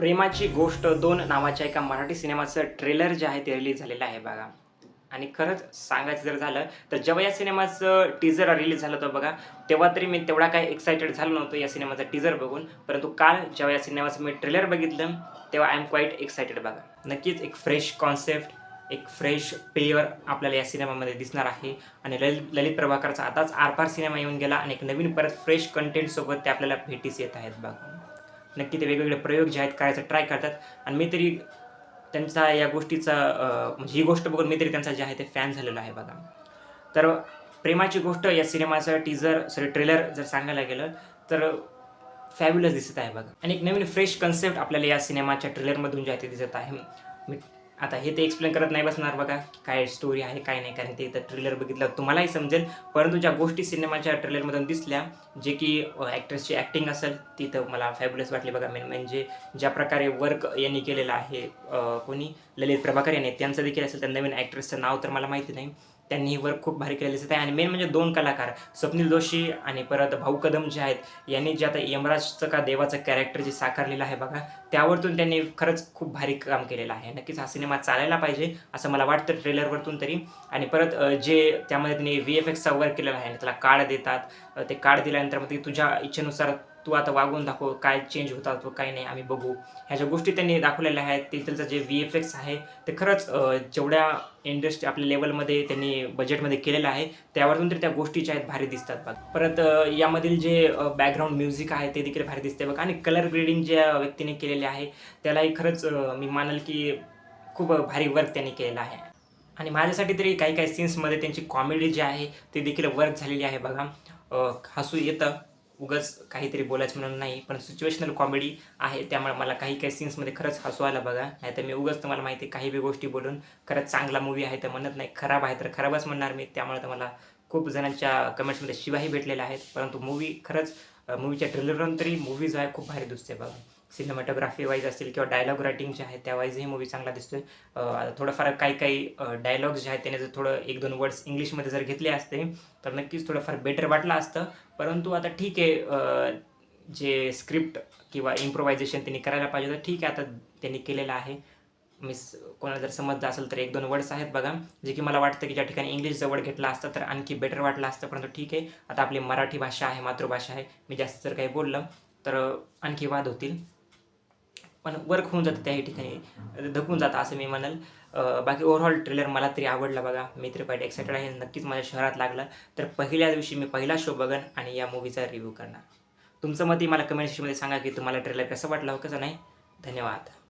प्रेमाची गोष्ट दोन नावाच्या एका मराठी सिनेमाचं ट्रेलर जे आहे ते रिलीज झालेलं आहे बघा. आणि खरंच सांगायचं जर झालं तर जेव्हा या सिनेमाचं टीजर रिलीज झालं होतं बघा तेव्हा तरी मी तेवढा काय एक्सायटेड झालो नव्हतो या सिनेमाचा टीजर बघून. परंतु काल जेव्हा या सिनेमाचं मी ट्रेलर बघितलं तेव्हा आय एम क्वाईट एक्सायटेड बघा. नक्कीच एक फ्रेश कॉन्सेप्ट एक फ्रेश पेयर आपल्याला या सिनेमामध्ये दिसणार आहे. आणि ललित ललित प्रभाकरचा आताच आरपार सिनेमा येऊन गेला आणि एक नवीन परत फ्रेश कंटेंटसोबत ते आपल्याला भेटीस येत आहेत बघा. नक्की ते वेगवेगळे प्रयोग जे आहेत करायचा ट्राय करतात. आणि मी तरी त्यांचा या गोष्टीचा म्हणजे ही गोष्ट बघून मी तरी त्यांचा जे आहे ते फॅन झालेलो आहे बघा. तर प्रेमाची गोष्ट या सिनेमाचं टीजर सॉरी ट्रेलर जर सांगायला गेलं तर फॅब्युलस दिसत आहे बघा. आणि एक नवीन फ्रेश कन्सेप्ट आपल्याला या सिनेमाच्या ट्रेलरमधून जे आहे ते दिसत आहे. मी आता हे ते एक्सप्लेन करत नाही बसणार बघा काय स्टोरी आहे काय नाही कारण ते तर ट्रेलर बघितलं तुम्हालाही समजेल. परंतु ज्या गोष्टी सिनेमाच्या ट्रेलरमधून दिसल्या जे की ॲक्ट्रेसची ॲक्टिंग असेल ती तर मला फॅब्युलस वाटली बघा. मेन म्हणजे ज्या प्रकारे वर्क यांनी केलेलं आहे कोणी? ललित प्रभाकर यांनी. त्यांचं देखील असेल तर नवीन ॲक्ट्रेसचं नाव तर मला माहिती नाही. त्यांनी वर्क खूप भारी केलेलं दिसत आहे. आणि मेन म्हणजे दोन कलाकार स्वप्नील जोशी आणि परत भाऊ कदम जे आहेत यांनी जे आता यमराजचं का देवाचं कॅरेक्टर जे साकारलेलं आहे बघा त्यावरतून त्यांनी खरंच खूप भारी काम केलेलं आहे. नक्कीच हा सिनेमा चालायला पाहिजे असं मला वाटतं ट्रेलरवरतून तरी. आणि परत जे त्यामध्ये त्यांनी व्ही एफ एक्सचा वर्क केलेला आहे आणि त्याला कार्ड देतात. ते कार्ड दिल्यानंतर मग ते तुझ्या इच्छेनुसार तू आता वागून दाखव काय चेंज होतात तो काय नाही आम्ही बघू. ह्या ज्या गोष्टी त्यांनी दाखवलेल्या आहेत ते त्यांचं जे व्ही एफ एक्स आहे ते खरंच जेवढ्या इंडस्ट्री आपल्या लेवलमध्ये त्यांनी बजेटमध्ये केलेलं आहे त्यावरून तरी त्या गोष्टी ज्या आहेत भारी दिसतात बघ. परत यामधील जे बॅकग्राऊंड म्युझिक आहे ते देखील भारी दिसते बघ. आणि कलर ग्रेडिंग ज्या व्यक्तीने केलेले आहे त्यालाही खरंच मी मानल की खूप भारी वर्क त्यांनी केलेलं आहे. आणि माझ्यासाठी तरी काही काही सीन्समध्ये त्यांची कॉमेडी जी आहे ती देखील वर्क झालेली आहे बघा. हसू येतं. उगाच काहीतरी बोलायचं म्हणून नाही पण सिच्युएशनल कॉमेडी आहे त्यामुळे मला काही काही सीन्समध्ये खरंच हसू आलं बघा. नाही तर मी उगाच तुम्हाला माहिती आहे काही बी गोष्टी बोलून खरंच चांगला मूवी आहे तर म्हणत नाही खराब आहे तर खराबच म्हणणार मी त्यामुळे तर मला खूप जणांच्या कमेंट्समध्ये शिवाही भेटलेल्या आहेत. परंतु मूवी खरंच मूवीच्या ट्रेलरवरून तरी मूवी जो आहे खूप भारी दिसते बघा. सिनेमॅटोग्राफी वाईज असतील किंवा डायलॉग रायटिंग जे आहे त्या वाईजही मूवी चांगला दिसतोय. थोडंफार काही काही डायलॉग्स जे आहेत त्याने जर थोडं एक दोन वर्ड्स इंग्लिशमध्ये जर घेतले असते तर नक्कीच थोडंफार बेटर वाटलं असतं. परंतु आता ठीक आहे जे स्क्रिप्ट किंवा इम्प्रोवायझेशन त्यांनी करायला पाहिजे होतं ठीक आहे आता त्यांनी केलेलं आहे. मिस कोणाला जर समजलं असेल तर एक दोन वर्ड्स आहेत बघा जे की मला वाटतं की ज्या ठिकाणी इंग्लिश जवळ घेतला असता तर आणखी बेटर वाटलं असतं परंतु ठीक आहे. आता आपली मराठी भाषा आहे मातृभाषा आहे. मी जास्त जर काही बोललं तर आणखी वाद होतील. पण वर्क होऊन जातं त्याही ठिकाणी. धकून जातं असं मी म्हणाल. बाकी ओव्हरऑल ट्रेलर मला तरी आवडला बघा. मी तरी पाहिजे एक्सायटेड आहे. नक्कीच माझ्या शहरात लागलं. तर पहिल्या दिवशी मी पहिला शो बघन आणि या मूवीचा रिव्ह्यू करणार. तुमचं मतही मला कमेंट सेक्शनमध्ये सांगा की तुम्हाला ट्रेलर कसं वाटलं हो कसं नाही? धन्यवाद.